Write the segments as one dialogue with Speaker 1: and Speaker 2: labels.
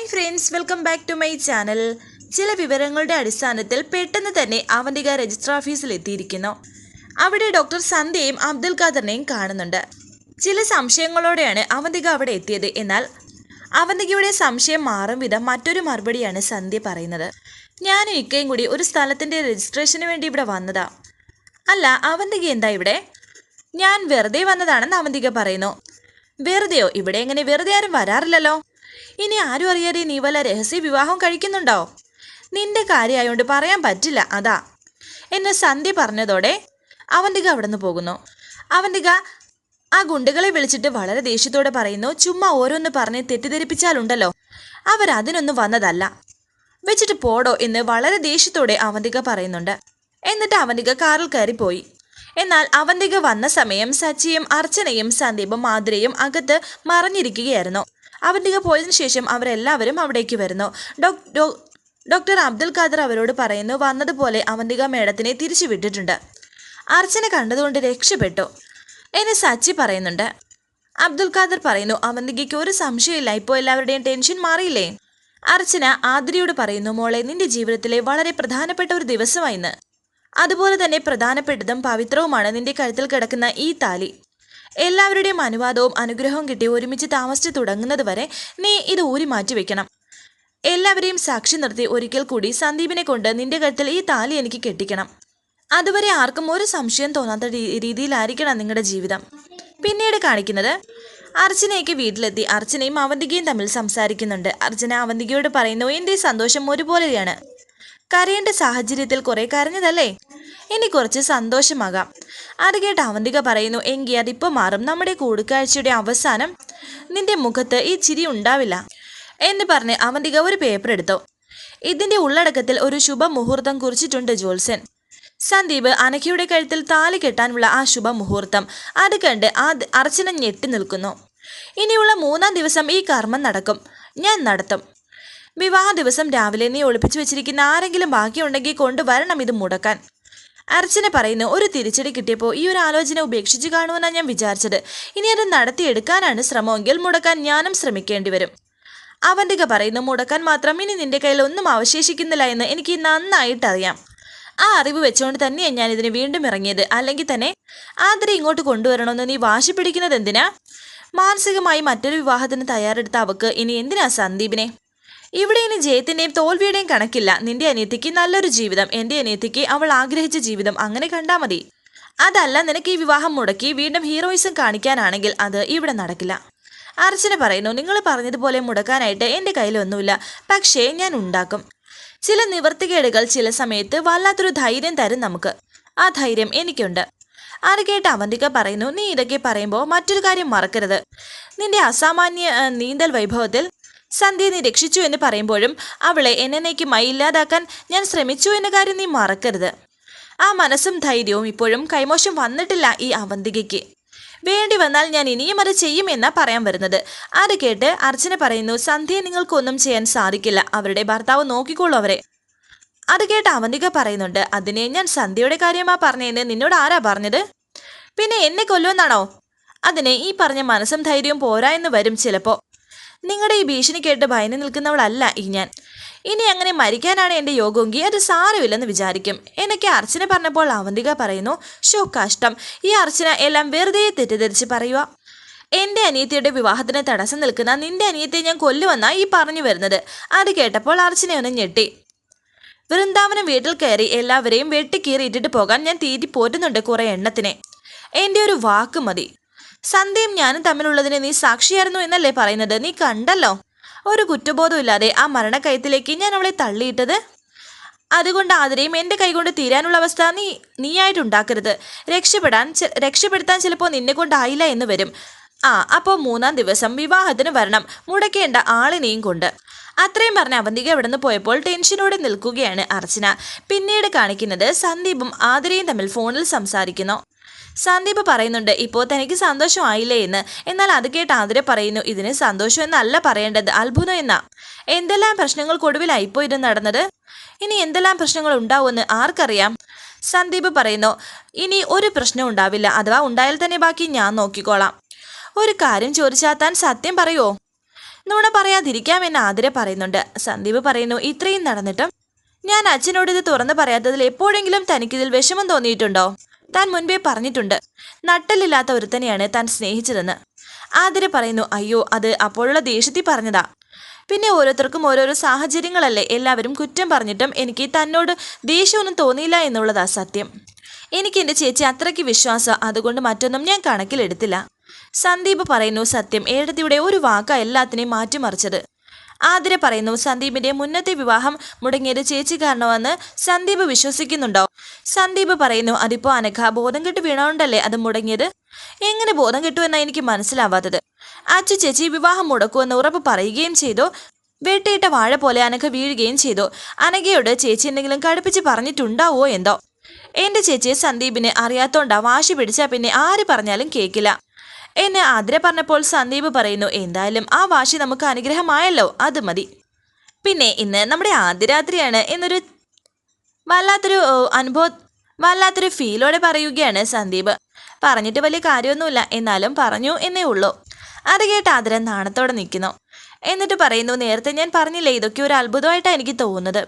Speaker 1: Hi friends welcome back to my channel ചില വിവരങ്ങളുടെ അടിസ്ഥാനത്തിൽ പെട്ടെന്ന് തന്നെ അവന്തിക രജിസ്റ്റർ ഓഫീസിൽ എത്തിയിരിക്കുന്നു. അവിടെ ഡോക്ടർ സന്ധ്യയും അബ്ദുൽ ഖാദറിനെയും കാണുന്നുണ്ട്. ചില സംശയങ്ങളോടെയാണ് അവന്തിക അവിടെ എത്തിയത്. എന്നാൽ അവന്തികയുടെ സംശയം മാറും വിധം മറ്റൊരു മറുപടിയാണ് സന്ധ്യ പറയുന്നത്. ഞാനും ഇക്കയും കൂടി ഒരു സ്ഥലത്തിന്റെ രജിസ്ട്രേഷന് വേണ്ടി ഇവിടെ വന്നതാ. അല്ല അവന്തിക എന്താ ഇവിടെ? ഞാൻ വെറുതെ വന്നതാണെന്ന് അവന്തിക പറയുന്നു. വെറുതെയോ? ഇവിടെ എങ്ങനെ വെറുതെ ആരും വരാറില്ലല്ലോ? ഇനി ആരും അറിയാതെ നീ വല്ല രഹസ്യ വിവാഹം കഴിക്കുന്നുണ്ടോ? നിന്റെ കാര്യമായോണ്ട് പറയാൻ പറ്റില്ല അതാ. എന്ന് സന്ധ്യ പറഞ്ഞതോടെ അവന്റെ അവിടെ നിന്ന് പോകുന്നു. അവന്തിക ആ ഗുണ്ടുകളെ വിളിച്ചിട്ട് വളരെ ദേഷ്യത്തോടെ പറയുന്നു ചുമ്മാ ഓരോന്ന് പറഞ്ഞ് തെറ്റിദ്ധരിപ്പിച്ചാലുണ്ടല്ലോ. അവരതിനൊന്നും വന്നതല്ല. വെച്ചിട്ട് പോടോ എന്ന് വളരെ ദേഷ്യത്തോടെ അവന്തിക പറയുന്നുണ്ട്. എന്നിട്ട് അവന്തിക കാറിൽ കയറി പോയി എന്നാൽ അവന്തിക വന്ന സമയം സച്ചിയും അർച്ചനയും സന്ദീപും മാധുരയും അകത്ത് മറഞ്ഞിരിക്കുകയായിരുന്നു. അവന്തിക പോയതിനു ശേഷം അവരെല്ലാവരും അവിടേക്ക് വരുന്നു. ഡോക്ടർ അബ്ദുൽ ഖാദർ അവരോട് പറയുന്നു വന്നതുപോലെ അവന്തിക മേഡത്തിനെ തിരിച്ചു വിട്ടിട്ടുണ്ട്. അർച്ചന കണ്ടതുകൊണ്ട് രക്ഷപ്പെട്ടു. എന്നെ സച്ചി പറയുന്നുണ്ട്. അബ്ദുൽ ഖാദർ പറയുന്നു അവന്തികയ്ക്ക് ഒരു സംശയമില്ല ഇപ്പോൾ എല്ലാവരുടെയും ടെൻഷൻ മാറിയില്ലേ? അർച്ചന ആദരിയോട് പറയുന്നു മോളെ നിന്റെ ജീവിതത്തിലെ വളരെ പ്രധാനപ്പെട്ട ഒരു ദിവസമായിന്ന് അതുപോലെ തന്നെ പ്രധാനപ്പെട്ടതും പവിത്രവുമാണ് നിന്റെ കഴുത്തിൽ കിടക്കുന്ന ഈ താലി. എല്ലാവരുടെയും അനുവാദവും അനുഗ്രഹവും കിട്ടി ഒരുമിച്ച് താമസിച്ച് തുടങ്ങുന്നത് വരെ നീ ഇത് ഊരി മാറ്റി വെക്കണം. എല്ലാവരെയും സാക്ഷി നിർത്തി ഒരിക്കൽ കൂടി സന്ദീപിനെ കൊണ്ട് നിന്റെ കഴുത്തിൽ ഈ താലി എനിക്ക് കെട്ടിക്കണം. അതുവരെ ആർക്കും ഒരു സംശയം തോന്നാത്ത രീതിയിലായിരിക്കണം നിങ്ങളുടെ ജീവിതം. പിന്നീട് കാണിക്കുന്നത് അർച്ചനയ്ക്ക് വീട്ടിലെത്തി അർച്ചനയും അവന്തികയും തമ്മിൽ സംസാരിക്കുന്നുണ്ട്. അർച്ചന അവന്തികയോട് പറയുന്നു എന്റെ സന്തോഷം ഒരുപോലെയാണ്. കരയേണ്ട സാഹചര്യത്തിൽ കുറെ കരഞ്ഞതല്ലേ? ഇനി കുറച്ച് സന്തോഷമാകാം. അത് കേട്ട് അവന്തിക പറയുന്നു എങ്കിൽ അതിപ്പോൾ മാറും. നമ്മുടെ കൂടിക്കാഴ്ചയുടെ അവസാനം നിന്റെ മുഖത്ത് ഈ ചിരി ഉണ്ടാവില്ല എന്ന് പറഞ്ഞ് അവന്തിക ഒരു പേപ്പർ എടുത്തു. ഇതിന്റെ ഉള്ളടക്കത്തിൽ ഒരു ശുഭമുഹൂർത്തം കുറിച്ചിട്ടുണ്ട് ജോൽസൻ സന്ദീപ് അനഘയുടെ കഴുത്തിൽ താലി കെട്ടാനുള്ള ആ ശുഭമുഹൂർത്തം അത് കണ്ട് ആ അർച്ചന ഞെട്ടി നിൽക്കുന്നു. ഇനിയുള്ള മൂന്നാം ദിവസം ഈ കർമ്മം നടക്കും. ഞാൻ നടത്തും. വിവാഹ ദിവസം രാവിലെ നീ ഒളിപ്പിച്ചു വെച്ചിരിക്കുന്ന ആരെങ്കിലും ബാക്കിയുണ്ടെങ്കിൽ കൊണ്ടുവരണം ഇത് മുടക്കാൻ. അർച്ചന പറയുന്നു ഒരു തിരിച്ചടി കിട്ടിയപ്പോൾ ഈ ഒരു ആലോചന ഉപേക്ഷിച്ച് കാണുമെന്നാണ് ഞാൻ വിചാരിച്ചത്. ഇനി അത് നടത്തിയെടുക്കാനാണ് ശ്രമമെങ്കിൽ മുടക്കാൻ ഞാനും ശ്രമിക്കേണ്ടി വരും. അവന്റെ പറയുന്നു മുടക്കാൻ മാത്രം ഇനി നിന്റെ കയ്യിൽ ഒന്നും അവശേഷിക്കുന്നില്ല എന്ന് എനിക്ക് നന്നായിട്ടറിയാം ആ അറിവ് വെച്ചുകൊണ്ട് തന്നെയാണ് ഞാൻ ഇതിന് വീണ്ടും ഇറങ്ങിയത്. അല്ലെങ്കിൽ തന്നെ ആദരെ ഇങ്ങോട്ട് കൊണ്ടുവരണമെന്ന് നീ വാശി പിടിക്കുന്നത് എന്തിനാ? മാനസികമായി മറ്റൊരു വിവാഹത്തിന് തയ്യാറെടുത്ത അവക്ക് ഇനി എന്തിനാ സന്ദീപിനെ? ഇവിടെ ഇനി ജയത്തിന്റെയും തോൽവിയുടെയും കണക്കില്ല. നിന്റെ അനിയത്തിക്ക് നല്ലൊരു ജീവിതം. എന്റെ അനിയത്തിക്ക് അവൾ ആഗ്രഹിച്ച ജീവിതം. അങ്ങനെ കണ്ടാ മതി. അതല്ല നിനക്ക് ഈ വിവാഹം മുടക്കി വീണ്ടും ഹീറോയിസം കാണിക്കാനാണെങ്കിൽ അത് ഇവിടെ നടക്കില്ല. അർച്ചന പറയുന്നു നിങ്ങൾ പറഞ്ഞതുപോലെ മുടക്കാനായിട്ട് എന്റെ കയ്യിലൊന്നുമില്ല. പക്ഷേ ഞാൻ ഉണ്ടാക്കും. ചില നിവർത്തികേടുകൾ ചില സമയത്ത് വല്ലാത്തൊരു ധൈര്യം തരും നമുക്ക്. ആ ധൈര്യം എനിക്കുണ്ട്. അത് കേട്ട് അവന്തിക പറയുന്നു നീ ഇതൊക്കെ പറയുമ്പോൾ മറ്റൊരു കാര്യം മറക്കരുത്. നിന്റെ അസാമാന്യ നീന്തൽ വൈഭവത്തിൽ സന്ധ്യ നീ രക്ഷിച്ചു എന്ന് പറയുമ്പോഴും അവളെ എന്നേക്കുമായി ഇല്ലാതാക്കാൻ ഞാൻ ശ്രമിച്ചു എന്ന കാര്യം നീ മറക്കരുത്. ആ മനസ്സും ധൈര്യവും ഇപ്പോഴും കൈമോശം വന്നിട്ടില്ല ഈ അവന്തികയ്ക്ക്. വേണ്ടി വന്നാൽ ഞാൻ ഇനിയും അത് ചെയ്യുമെന്നാ പറയാൻ വരുന്നത്. അത് കേട്ട് അർച്ചന പറയുന്നു സന്ധ്യയെ നിങ്ങൾക്കൊന്നും ചെയ്യാൻ സാധിക്കില്ല. അവരുടെ ഭർത്താവ് നോക്കിക്കോളൂ അവരെ. അത് കേട്ട് അവന്തിക പറയുന്നുണ്ട് അതിനെ ഞാൻ സന്ധ്യയുടെ കാര്യമാ പറഞ്ഞതെന്ന് നിന്നോട് ആരാ പറഞ്ഞത്? പിന്നെ എന്നെ കൊല്ലുമെന്നാണോ? അതിനെ ഈ പറഞ്ഞ മനസ്സും ധൈര്യവും പോരാ എന്ന് വരും ചിലപ്പോ. നിങ്ങളുടെ ഈ ഭീഷണി കേട്ട് ഭയന്ന് നിൽക്കുന്നവളല്ല ഈ ഞാൻ. ഇനി അങ്ങനെ മരിക്കാനാണ് എന്റെ യോഗമെങ്കിൽ അത് സാരമില്ലെന്ന് വിചാരിക്കും. എനിക്ക് അർച്ചന പറഞ്ഞപ്പോൾ അവന്തിക പറയുന്നു ഷോ കഷ്ടം. ഈ അർച്ചന എല്ലാം വെറുതെ തെറ്റിദ്ധരിച്ച് പറയുക എന്റെ അനിയത്തിയുടെ വിവാഹത്തിന് തടസ്സം നിൽക്കുന്ന നിന്റെ അനിയത്തെ ഞാൻ കൊല്ലുവെന്നാ ഈ പറഞ്ഞു വരുന്നത്. അത് കേട്ടപ്പോൾ അർച്ചനയൊന്ന് ഞെട്ടി. വൃന്ദാവനം വീട്ടിൽ കയറി എല്ലാവരെയും വെട്ടിക്കീറി ഇട്ടിട്ട് പോകാൻ ഞാൻ തീറ്റി പോറ്റുന്നുണ്ട് കുറേ എണ്ണത്തിനെ. എന്റെ ഒരു വാക്ക് മതി. സന്ധ്യയും ഞാനും തമ്മിലുള്ളതിന് നീ സാക്ഷിയായിരുന്നു എന്നല്ലേ പറയുന്നത്? നീ കണ്ടല്ലോ. ഒരു കുറ്റബോധമില്ലാതെ ആ മരണക്കയത്തിലേക്ക് ഞാൻ അവളെ തള്ളിയിട്ടത്? അതുകൊണ്ട് ആതിരയും എന്റെ കൈകൊണ്ട് തീരാനുള്ള അവസ്ഥ നീ നീയായിട്ടുണ്ടാക്കരുത്. രക്ഷപ്പെടാൻ രക്ഷപ്പെടുത്താൻ ചിലപ്പോൾ നിന്നെ കൊണ്ടായില്ല എന്ന് വരും. ആ അപ്പോൾ മൂന്നാം ദിവസം വിവാഹത്തിന് വരണം. മുടക്കേണ്ട ആളിനെയും കൊണ്ട്. അത്രയും പറഞ്ഞ അവന്തിക നിന്ന് പോയപ്പോൾ ടെൻഷനോടെ നിൽക്കുകയാണ് അർച്ചന. പിന്നീട് കാണിക്കുന്നത് സന്ദീപും ആതിരയും തമ്മിൽ ഫോണിൽ സംസാരിക്കുന്നു. സന്ദീപ് പറയുന്നുണ്ട് ഇപ്പോൾ തനിക്ക് സന്തോഷമായില്ലേ എന്ന്. എന്നാൽ അത് കേട്ട് ആതിര പറയുന്നു ഇതിന് സന്തോഷം എന്നല്ല പറയേണ്ടത് അത്ഭുതം എന്നാ. എന്തെല്ലാം പ്രശ്നങ്ങൾക്കൊടുവിലായി ഇപ്പോൾ ഇത് നടന്നത്? ഇനി എന്തെല്ലാം പ്രശ്നങ്ങൾ ഉണ്ടാവുമെന്ന് ആർക്കറിയാം? സന്ദീപ് പറയുന്നു ഇനി ഒരു പ്രശ്നം ഉണ്ടാവില്ല അഥവാ ഉണ്ടായാൽ തന്നെ ബാക്കി ഞാൻ നോക്കിക്കോളാം. ഒരു കാര്യം ചോദിച്ചാൽ താൻ സത്യം പറയുമോ നുണ പറയാതിരിക്കാമെന്ന് ആതിര പറയുന്നുണ്ട്. സന്ദീപ് പറയുന്നു ഇത്രയും നടന്നിട്ടും? ഞാൻ അച്ഛനോട് ഇത് തുറന്നു പറയാത്തതിൽ എപ്പോഴെങ്കിലും തനിക്കിതിൽ വിഷമം തോന്നിയിട്ടുണ്ടോ? താൻ മുൻപേ പറഞ്ഞിട്ടുണ്ട്. നട്ടലില്ലാത്ത ഒരുത്തനെയാണ് താൻ സ്നേഹിച്ചതെന്ന്. ആതിര പറയുന്നു അയ്യോ അത് അപ്പോഴുള്ള ദേഷ്യത്തിൽ പറഞ്ഞതാ. പിന്നെ ഓരോരുത്തർക്കും ഓരോരോ സാഹചര്യങ്ങളല്ലേ. എല്ലാവരും കുറ്റം പറഞ്ഞിട്ടും എനിക്ക് തന്നോട് ദേഷ്യമൊന്നും തോന്നിയില്ല എന്നുള്ളതാ സത്യം. എനിക്ക് എന്റെ ചേച്ചി അത്രയ്ക്ക് വിശ്വാസം അതുകൊണ്ട് മറ്റൊന്നും ഞാൻ കണക്കിലെടുത്തില്ല. സന്ദീപ് പറയുന്നു സത്യം ഏഴത്തിയുടെ ഒരു വാക്ക എല്ലാത്തിനെയും മാറ്റിമറിച്ചത്. ആതിര പറയുന്നു സന്ദീപിന്റെ മുന്നത്തെ വിവാഹം മുടങ്ങിയത് ചേച്ചി കാരണമെന്ന് സന്ദീപ് വിശ്വസിക്കുന്നുണ്ടോ? സന്ദീപ് പറയുന്നു അതിപ്പോ അനഘ ബോധം കെട്ട് വീണോണ്ടല്ലേ അത് മുടങ്ങിയത്? എങ്ങനെ ബോധം കിട്ടുമെന്നാണ് എനിക്ക് മനസ്സിലാവാത്തത്. അച്ചു ചേച്ചി വിവാഹം മുടക്കുമെന്ന് ഉറപ്പ് പറയുകയും ചെയ്തു. വെട്ടിയിട്ട വാഴ പോലെ അനഘ വീഴുകയും ചെയ്തു. അനഘയോട് ചേച്ചി എന്തെങ്കിലും കടുപ്പിച്ച് പറഞ്ഞിട്ടുണ്ടാവോ എന്തോ? എന്റെ ചേച്ചിയെ സന്ദീപിനെ അറിയാത്തോണ്ടാ വാശി പിടിച്ചാ പിന്നെ ആര് പറഞ്ഞാലും കേക്കില്ല. എന്നെ ആതിര പറഞ്ഞപ്പോൾ സന്ദീപ് പറയുന്നു എന്തായാലും ആ വാശി നമുക്ക് അനുഗ്രഹമായല്ലോ അത് മതി. പിന്നെ ഇന്ന് നമ്മുടെ ആദ്യരാത്രിയാണ് എന്നൊരു വല്ലാത്തൊരു അനുഭവ വല്ലാത്തൊരു ഫീലോടെ പറയുകയാണ് സന്ദീപ്. പറഞ്ഞിട്ട് വലിയ കാര്യമൊന്നുമില്ല എന്നാലും പറഞ്ഞു എന്നേ ഉള്ളൂ. അത് കേട്ട് ആതിര നാണത്തോടെ നിൽക്കുന്നു. എന്നിട്ട് പറയുന്നു നേരത്തെ ഞാൻ പറഞ്ഞില്ലേ ഇതൊക്കെ ഒരു അത്ഭുതമായിട്ടാണ് എനിക്ക് തോന്നുന്നത്.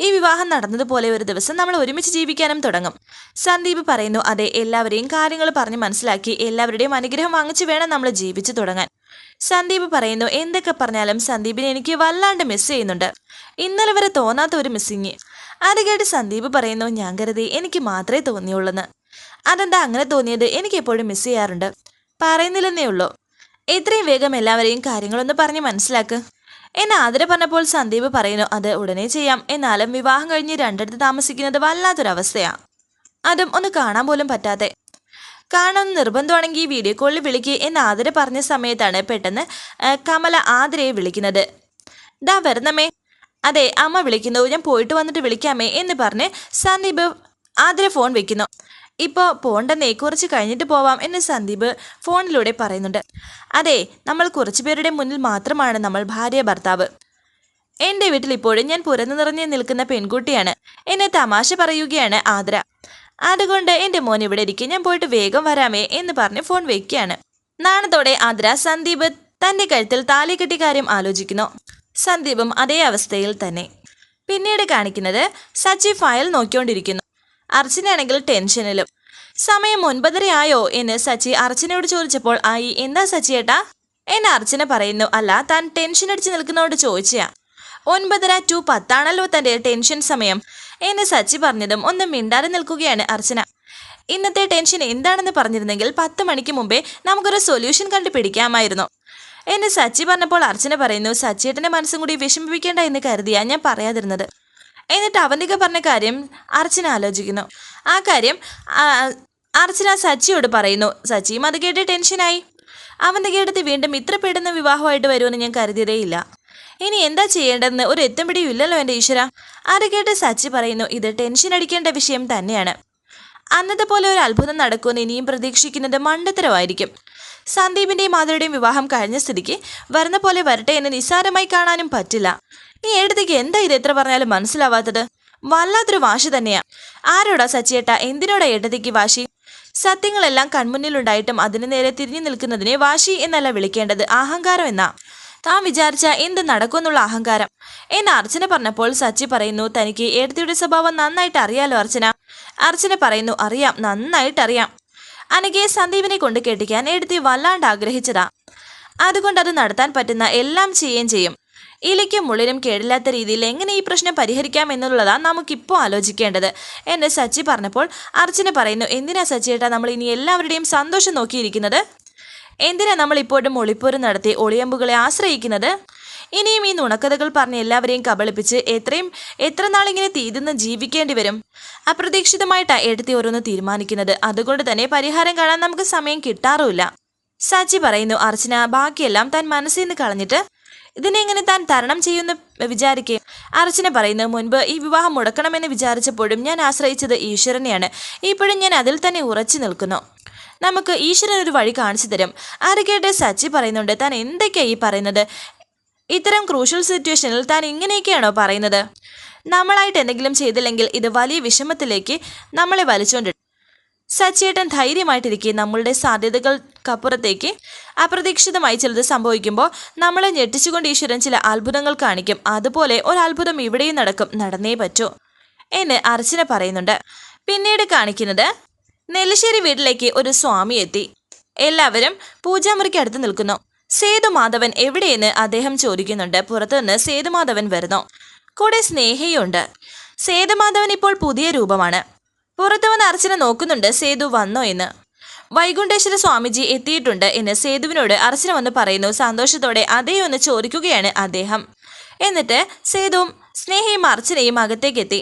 Speaker 1: ഈ വിവാഹം നടന്നതുപോലെ ഒരു ദിവസം നമ്മൾ ഒരുമിച്ച് ജീവിക്കാനും തുടങ്ങും. സന്ദീപ് പറയുന്നു അതെ എല്ലാവരെയും കാര്യങ്ങൾ പറഞ്ഞ് മനസ്സിലാക്കി എല്ലാവരുടെയും അനുഗ്രഹം വാങ്ങിച്ചു വേണം നമ്മൾ ജീവിച്ചു തുടങ്ങാൻ. സന്ദീപ് പറയുന്നു എന്തൊക്കെ പറഞ്ഞാലും സന്ദീപിനെ എനിക്ക് വല്ലാണ്ട് മിസ് ചെയ്യുന്നുണ്ട്. ഇന്നലെ വരെ തോന്നാത്ത ഒരു മിസ്സിങ് അത് കേട്ട് സന്ദീപ് പറയുന്നു ഞാൻ കരുതി എനിക്ക് മാത്രമേ തോന്നിയുള്ളെന്ന്. അതെന്താ അങ്ങനെ തോന്നിയത്? എനിക്ക് എപ്പോഴും മിസ് ചെയ്യാറുണ്ട്. പറയുന്നില്ലെന്നേ ഉള്ളൂ. എത്രയും വേഗം എല്ലാവരെയും കാര്യങ്ങളൊന്ന് പറഞ്ഞ് മനസ്സിലാക്ക്. എന്നെ ആതിര പറഞ്ഞപ്പോൾ സന്ദീപ് പറയുന്നു അത് ഉടനെ ചെയ്യാം. എന്നാലും വിവാഹം കഴിഞ്ഞ് രണ്ടിടത്ത് താമസിക്കുന്നത് വല്ലാത്തൊരവസ്ഥയാ. അതും ഒന്ന് കാണാൻ പോലും പറ്റാതെ കാണാൻ നിർബന്ധമാണെങ്കിൽ വീഡിയോ കോളിൽ വിളിക്കുക എന്ന് ആതിര പറഞ്ഞ സമയത്താണ് പെട്ടെന്ന് കമല ആതിരയെ വിളിക്കുന്നത്. ദാ വരുന്നമ്മേ. അതെ അമ്മ വിളിക്കുന്നു. ഞാൻ പോയിട്ട് വന്നിട്ട് വിളിക്കാമേ എന്ന് പറഞ്ഞ് സന്ദീപ് ആതിര ഫോൺ വെക്കുന്നു. ഇപ്പോൾ പോണ്ടെന്നേ കുറച്ച് കഴിഞ്ഞിട്ട് പോവാം എന്ന് സന്ദീപ് ഫോണിലൂടെ പറയുന്നുണ്ട്. അതെ നമ്മൾ കുറച്ച് പേരുടെ മുന്നിൽ മാത്രമാണ് നമ്മൾ ഭാര്യ ഭർത്താവ്. എന്റെ വീട്ടിൽ ഇപ്പോഴും ഞാൻ പുറന്നു നിറഞ്ഞു നിൽക്കുന്ന പെൺകുട്ടിയാണ്. എന്നെ തമാശ പറയുകയാണ് ആദ്ര അതുകൊണ്ട് എന്റെ മോൻ ഇവിടെ ഇരിക്കും ഞാൻ പോയിട്ട് വേഗം വരാമേ എന്ന് പറഞ്ഞ് ഫോൺ വെക്കുകയാണ്. നാണത്തോടെ ആദ്ര സന്ദീപ് തന്റെ കഴുത്തിൽ താലി കെട്ടി കാര്യം ആലോചിക്കുന്നു. സന്ദീപും അതേ അവസ്ഥയിൽ തന്നെ. പിന്നീട് കാണിക്കുന്നത് സച്ചി ഫയൽ നോക്കിക്കൊണ്ടിരിക്കുന്നു. അർച്ചനയാണെങ്കിൽ ടെൻഷനിലും സമയം ഒൻപതരയായോ എന്ന് സച്ചി അർച്ചനയോട് ചോദിച്ചപ്പോൾ ആയി എന്താ സച്ചി സച്ചിയേട്ടാ എന്നെ അർച്ചന പറയുന്നു അല്ല താൻ ടെൻഷൻ അടിച്ച് നിൽക്കുന്നതോട് ചോദിച്ചയാ. ഒൻപതര ടു പത്താണല്ലോ തന്റെ ടെൻഷൻ സമയം എന്ന് സച്ചി പറഞ്ഞതും ഒന്ന് മിണ്ടാതെ നിൽക്കുകയാണ് അർച്ചന. ഇന്നത്തെ ടെൻഷൻ എന്താണെന്ന് പറഞ്ഞിരുന്നെങ്കിൽ പത്ത് മണിക്ക് മുമ്പേ നമുക്കൊരു സൊല്യൂഷൻ കണ്ടുപിടിക്കാമായിരുന്നു എന്ന് സച്ചി പറഞ്ഞപ്പോൾ അർച്ചന പറയുന്നു സച്ചിയേട്ടന്റെ മനസ്സും കൂടി വിഷമിപ്പിക്കേണ്ട എന്ന് കരുതിയാ ഞാൻ പറയാതിരുന്നത്. എന്നിട്ട് അവന്തിക പറഞ്ഞ കാര്യം അർച്ചന ആലോചിക്കുന്നു. ആ കാര്യം അർച്ചന സച്ചിയോട് പറയുന്നു സച്ചിയും അത് കേട്ട് ടെൻഷനായി അവന്തികയെടുത്ത് വീണ്ടും ഇത്ര പെടുന്ന വിവാഹമായിട്ട് വരുമെന്ന് ഞാൻ കരുതിയതേയില്ല. ഇനി എന്താ ചെയ്യേണ്ടതെന്ന് ഒരു എത്തും പിടിയും ഇല്ലല്ലോ എന്റെ ഈശ്വര. അത് കേട്ട് സച്ചി പറയുന്നു ഇത് ടെൻഷൻ അടിക്കേണ്ട വിഷയം തന്നെയാണ്. അന്നത്തെ പോലെ ഒരു അത്ഭുതം നടക്കുമെന്ന് ഇനിയും പ്രതീക്ഷിക്കുന്നത് മണ്ടത്തരമായിരിക്കും. സന്ദീപിന്റെയും മാധുരുടെയും വിവാഹം കഴിഞ്ഞ സ്ഥിതിക്ക് വരുന്ന പോലെ വരട്ടെ എന്ന് നിസ്സാരമായി കാണാനും പറ്റില്ല. ഈ എഴുതിക്ക് എന്താ ഇത് എത്ര പറഞ്ഞാലും മനസ്സിലാവാത്തത്? വല്ലാത്തൊരു വാശി തന്നെയാ. ആരോടാ സച്ചിയേട്ട? എന്തിനോടാ എഴുതിക്ക് വാശി? സത്യങ്ങളെല്ലാം കൺമുന്നിലുണ്ടായിട്ടും അതിനു നേരെ തിരിഞ്ഞു നിൽക്കുന്നതിനെ വാശി എന്നല്ല വിളിക്കേണ്ടത് അഹങ്കാരം എന്നാ. താൻ വിചാരിച്ച എന്ത് നടക്കുമെന്നുള്ള അഹങ്കാരം. എന്ന് അർച്ചന പറഞ്ഞപ്പോൾ സച്ചി പറയുന്നു തനിക്ക് എഴുതിയുടെ സ്വഭാവം നന്നായിട്ട് അറിയാലോ അർച്ചന? അർച്ചന പറയുന്നു അറിയാം നന്നായിട്ട് അറിയാം. അനഘയെ സന്ദീപിനെ കൊണ്ട് കെട്ടിക്കാൻ എഴുതി വല്ലാണ്ട് ആഗ്രഹിച്ചതാ. അതുകൊണ്ട് അത് നടത്താൻ പറ്റുന്ന എല്ലാം ചെയ്യുകയും ചെയ്യും. ഇലയ്ക്കും മുള്ളിനും കേടില്ലാത്ത രീതിയിൽ എങ്ങനെ ഈ പ്രശ്നം പരിഹരിക്കാം എന്നുള്ളതാണ് നമുക്കിപ്പോൾ ആലോചിക്കേണ്ടത്. എന്ന് സച്ചി പറഞ്ഞപ്പോൾ അർച്ചന പറയുന്നു എന്തിനാ സച്ചിയേട്ടാ നമ്മൾ ഇനി എല്ലാവരുടെയും സന്തോഷം നോക്കിയിരിക്കുന്നത്? എന്തിനാ നമ്മൾ ഇപ്പോഴും ഒളിപ്പോര് നടത്തി ഒളിയമ്പുകളെ ആശ്രയിക്കുന്നത്? ഇനിയും ഈ നുണക്കഥകൾ പറഞ്ഞ് എല്ലാവരെയും കബളിപ്പിച്ച് എത്രയും എത്ര നാളിങ്ങനെ തീരുന്ന് ജീവിക്കേണ്ടി വരും? അപ്രതീക്ഷിതമായിട്ടാണ് എടുത്തി ഓരോന്ന് തീരുമാനിക്കുന്നത്. അതുകൊണ്ട് തന്നെ പരിഹാരം കാണാൻ നമുക്ക് സമയം കിട്ടാറുമില്ല. സച്ചി പറയുന്നു അർച്ചന ബാക്കിയെല്ലാം താൻ മനസ്സിൽ നിന്ന് കളഞ്ഞിട്ട് ഇതിനെങ്ങനെ താൻ തരണം ചെയ്യുമെന്ന് വിചാരിക്കെ അർച്ചന പറയുന്നു മുൻപ് ഈ വിവാഹം മുടക്കണമെന്ന് വിചാരിച്ചപ്പോഴും ഞാൻ ആശ്രയിച്ചത് ഈശ്വരനെയാണ്. ഇപ്പോഴും ഞാൻ അതിൽ തന്നെ ഉറച്ചു നിൽക്കുന്നു. നമുക്ക് ഈശ്വരൻ ഒരു വഴി കാണിച്ചു തരും. അത് സച്ചി പറയുന്നുണ്ട്. താൻ എന്തൊക്കെയാണ് ഈ പറയുന്നത്? ഇത്തരം ക്രൂഷ്യൽ സിറ്റുവേഷനിൽ താൻ ഇങ്ങനെയൊക്കെയാണോ പറയുന്നത്? നമ്മളായിട്ട് എന്തെങ്കിലും ചെയ്തില്ലെങ്കിൽ ഇത് വലിയ വിഷമത്തിലേക്ക് നമ്മളെ വലിച്ചുകൊണ്ട് സച്ചേട്ടൻ ധൈര്യമായിട്ടിരിക്കെ നമ്മളുടെ സാധ്യതകൾക്കപ്പുറത്തേക്ക് അപ്രതീക്ഷിതമായി ചിലത് സംഭവിക്കുമ്പോൾ നമ്മളെ ഞെട്ടിച്ചുകൊണ്ട് ഈശ്വരൻ ചില അത്ഭുതങ്ങൾ കാണിക്കും. അതുപോലെ ഒരു അത്ഭുതം ഇവിടെയും നടക്കും. നടന്നേ പറ്റൂ എന്ന് അർച്ചന പറയുന്നുണ്ട്. പിന്നീട് കാണിക്കുന്നത് നെല്ലശ്ശേരി വീട്ടിലേക്ക് ഒരു സ്വാമി എത്തി. എല്ലാവരും പൂജാമുറിക്ക് അടുത്ത് നിൽക്കുന്നു. സേതുമാധവൻ എവിടെയെന്ന് അദ്ദേഹം ചോദിക്കുന്നുണ്ട്. പുറത്തുനിന്ന് സേതുമാധവൻ വരുന്നു. കൂടെ സ്നേഹയുണ്ട്. സേതുമാധവൻ ഇപ്പോൾ പുതിയ രൂപമാണ്. പുറത്തു വന്ന് അർച്ചന നോക്കുന്നുണ്ട് സേതു വന്നോ എന്ന്. വൈകുണ്ഠേശ്വര സ്വാമിജി എത്തിയിട്ടുണ്ട് എന്ന് സേതുവിനോട് അർച്ചന വന്ന് പറയുന്നു സന്തോഷത്തോടെ അതേ ഒന്ന് ചോദിക്കുകയാണ് അദ്ദേഹം. എന്നിട്ട് സേതുവും സ്നേഹയും അർച്ചനയും അകത്തേക്കെത്തി.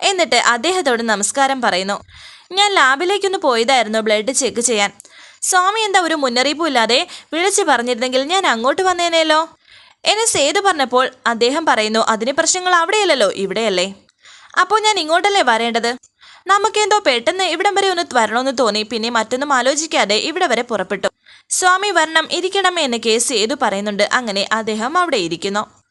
Speaker 1: എന്നിട്ട് അദ്ദേഹത്തോട് നമസ്കാരം പറയുന്നു ഞാൻ ലാബിലേക്കൊന്ന് പോയതായിരുന്നു ബ്ലഡ് ചെക്ക് ചെയ്യാൻ. സ്വാമി എന്താ ഒരു മുന്നറിയിപ്പും ഇല്ലാതെ വിളിച്ചു പറഞ്ഞിരുന്നെങ്കിൽ ഞാൻ അങ്ങോട്ട് വന്നേനേലോ? എന്നെ സേതു പറഞ്ഞപ്പോൾ അദ്ദേഹം പറയുന്നു അതിന് പ്രശ്നങ്ങൾ അവിടെയല്ലല്ലോ ഇവിടെയല്ലേ. അപ്പോൾ ഞാൻ ഇങ്ങോട്ടല്ലേ വരേണ്ടത്? നമുക്കെന്തോ പെട്ടെന്ന് ഇവിടം വരെ ഒന്ന് വരണമെന്ന് തോന്നി. പിന്നെ മറ്റൊന്നും ആലോചിക്കാതെ ഇവിടെ വരെ പുറപ്പെട്ടു. സ്വാമി വരണം ഇരിക്കണമേ എന്ന് കേസ് സേതു പറയുന്നുണ്ട്. അങ്ങനെ അദ്ദേഹം അവിടെ ഇരിക്കുന്നു.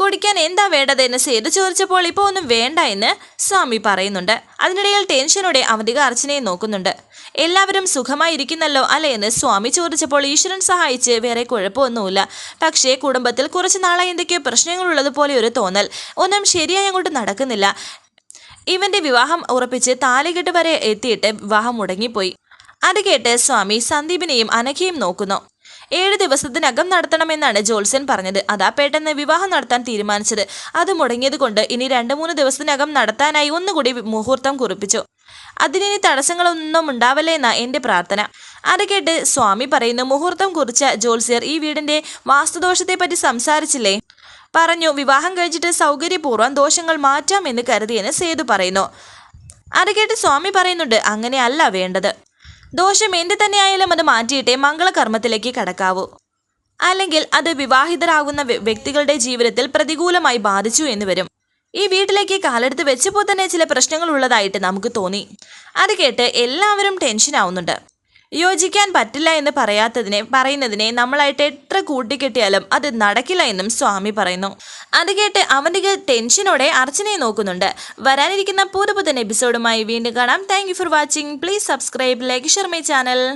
Speaker 1: കുടിക്കാൻ എന്താ വേണ്ടത് എന്ന് സേതു ചോദിച്ചപ്പോൾ ഇപ്പോൾ ഒന്നും വേണ്ട എന്ന് സ്വാമി പറയുന്നുണ്ട്. അതിനിടയിൽ ടെൻഷനോടെ അവധിക അർച്ചനയെ നോക്കുന്നുണ്ട്. എല്ലാവരും സുഖമായിരിക്കുന്നല്ലോ അല്ലേ എന്ന് സ്വാമി ചോദിച്ചപ്പോൾ ഈശ്വരൻ സഹായിച്ച് വേറെ കുഴപ്പമൊന്നുമില്ല. പക്ഷേ കുടുംബത്തിൽ കുറച്ച് നാളായി എന്തൊക്കെയോ പ്രശ്നങ്ങളുള്ളതുപോലെ ഒരു തോന്നൽ. ഒന്നും ശരിയായി അങ്ങോട്ട് നടക്കുന്നില്ല. ഇവന്റെ വിവാഹം ഉറപ്പിച്ച് താലികെട്ട് വരെ എത്തിയിട്ട് വിവാഹം മുടങ്ങിപ്പോയി. അത് കേട്ട് സ്വാമി സന്ദീപിനെയും അനഘയും നോക്കുന്നു. ഏഴ് ദിവസത്തിനകം നടത്തണമെന്നാണ് ജോത്സ്യൻ പറഞ്ഞത്. അതാ പെട്ടെന്ന് വിവാഹം നടത്താൻ തീരുമാനിച്ചത്. അത് മുടങ്ങിയത് കൊണ്ട് ഇനി രണ്ട് മൂന്ന് ദിവസത്തിനകം നടത്താനായി ഒന്നുകൂടി മുഹൂർത്തം കുറിപ്പിച്ചു. അതിനി തടസ്സങ്ങളൊന്നും ഉണ്ടാവല്ലേ എന്നാ എന്റെ പ്രാർത്ഥന. അത് കേട്ട് സ്വാമി പറയുന്നു മുഹൂർത്തം കുറിച്ച ജോത്സ്യർ ഈ വീടിന്റെ വാസ്തുദോഷത്തെപ്പറ്റി സംസാരിച്ചില്ലേ? പറഞ്ഞു വിവാഹം കഴിച്ചിട്ട് സൗകര്യപൂർവം ദോഷങ്ങൾ മാറ്റാം എന്ന് കരുതിയെന്ന് സേതു പറയുന്നു. അത് കേട്ട് സ്വാമി പറയുന്നുണ്ട് അങ്ങനെയല്ല വേണ്ടത്. ദോഷം എന്ത് തന്നെയായാലും അത് മാറ്റിയിട്ടേ മംഗളകർമ്മത്തിലേക്ക് കടക്കാവൂ. അല്ലെങ്കിൽ അത് വിവാഹിതരാകുന്ന വ്യക്തികളുടെ ജീവിതത്തിൽ പ്രതികൂലമായി ബാധിച്ചു എന്ന് വരും. ഈ വീട്ടിലേക്ക് കാലെടുത്ത് വെച്ചപ്പോൾ തന്നെ ചില പ്രശ്നങ്ങൾ ഉള്ളതായിട്ട് നമുക്ക് തോന്നി. അത് കേട്ട് എല്ലാവരും ടെൻഷൻ ആവുന്നുണ്ട് യോജിക്കാൻ പറ്റില്ല എന്ന് പറയാത്തതിനെ പറയുന്നതിനെ നമ്മളായിട്ട് എത്ര കൂട്ടിക്കെട്ടിയാലും അത് നടക്കില്ല എന്നും സ്വാമി പറയുന്നു. അത് കേട്ട് അവന്റെ ടെൻഷനോടെ അർച്ചനയെ നോക്കുന്നുണ്ട്. വരാനിരിക്കുന്ന പുതുപുതൻ എപ്പിസോഡുമായി വീണ്ടും കാണാം. Thank for watching please subscribe like share my channel